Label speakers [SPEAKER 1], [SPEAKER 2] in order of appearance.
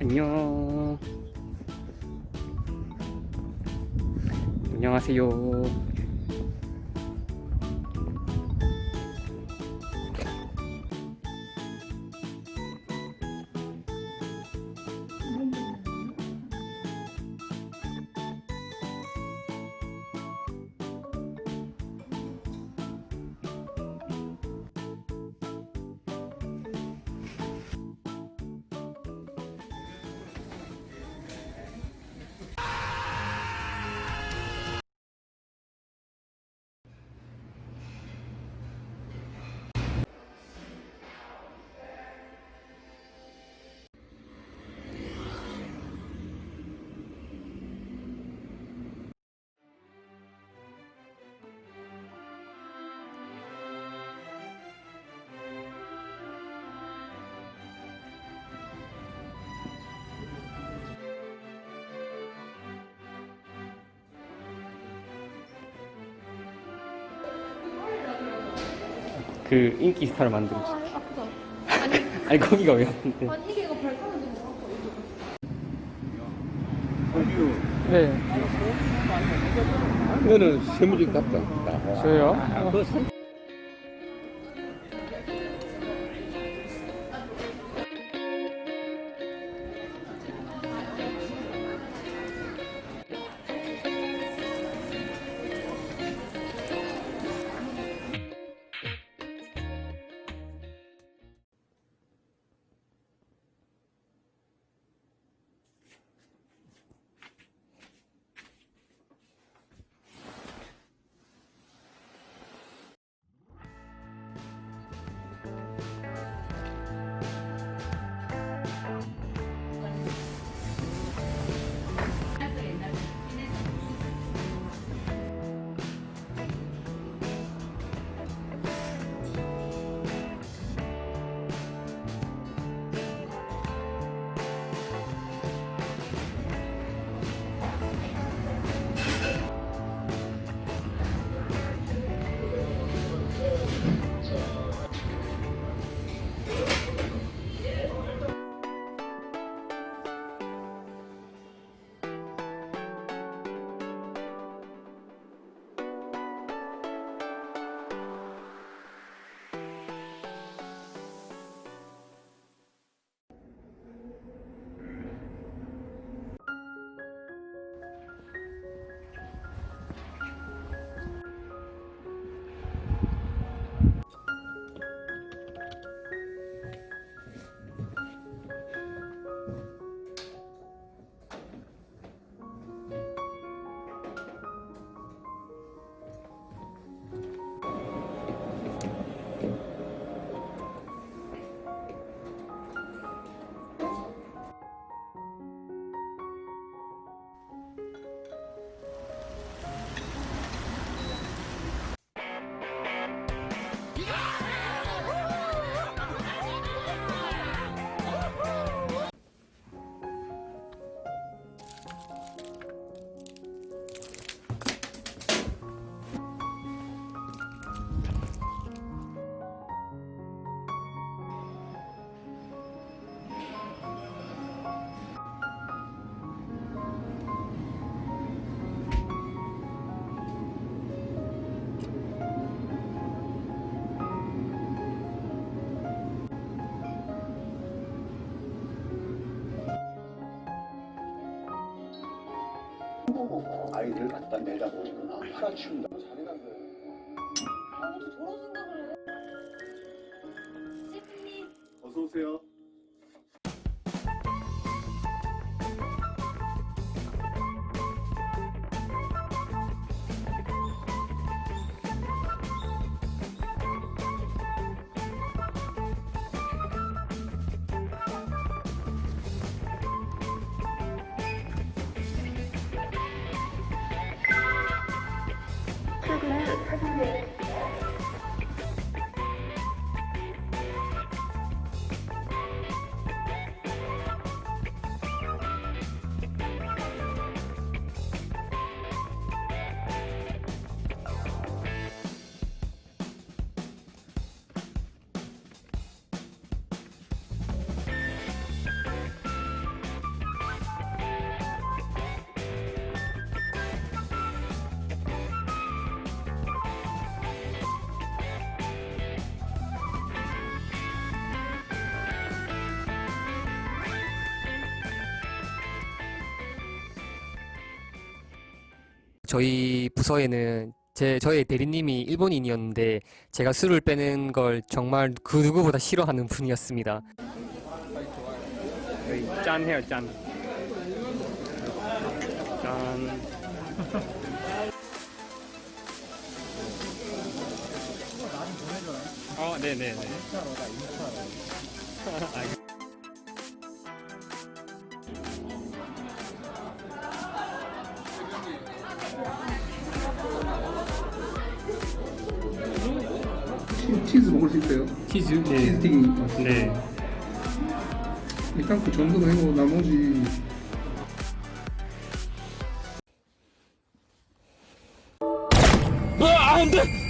[SPEAKER 1] 안녕. 안녕하세요. 그 인기 스타를 만들고 싶어.
[SPEAKER 2] 아, 아프다. 아니,
[SPEAKER 1] 아니 거기가 왜 아픈데?
[SPEAKER 2] 아니 이게 이거 발가락 좀 아파.
[SPEAKER 1] 네.
[SPEAKER 3] 이거는 세무직 답다.
[SPEAKER 1] 저요?
[SPEAKER 3] 그 산-
[SPEAKER 4] 아이들 갖다 내다보니까 팔아치운다.
[SPEAKER 2] 아무도 돌아준다 그래. 셰프님.
[SPEAKER 4] 어서 오세요. Thank you.
[SPEAKER 1] 저희 부서에는 제 저의 대리님이 일본인이었는데 제가 술을 빼는 걸 정말 그 누구보다 싫어하는 분이었습니다.
[SPEAKER 5] 저희 짠 해요 짠. 짠. 어, 네네네.
[SPEAKER 6] 치즈 먹을 수 있어요?
[SPEAKER 5] 치즈?
[SPEAKER 6] 치즈
[SPEAKER 5] 네.
[SPEAKER 6] 튀김
[SPEAKER 5] 네.
[SPEAKER 6] 일단 그 정도는 해고 나머지
[SPEAKER 7] 아, 안 돼!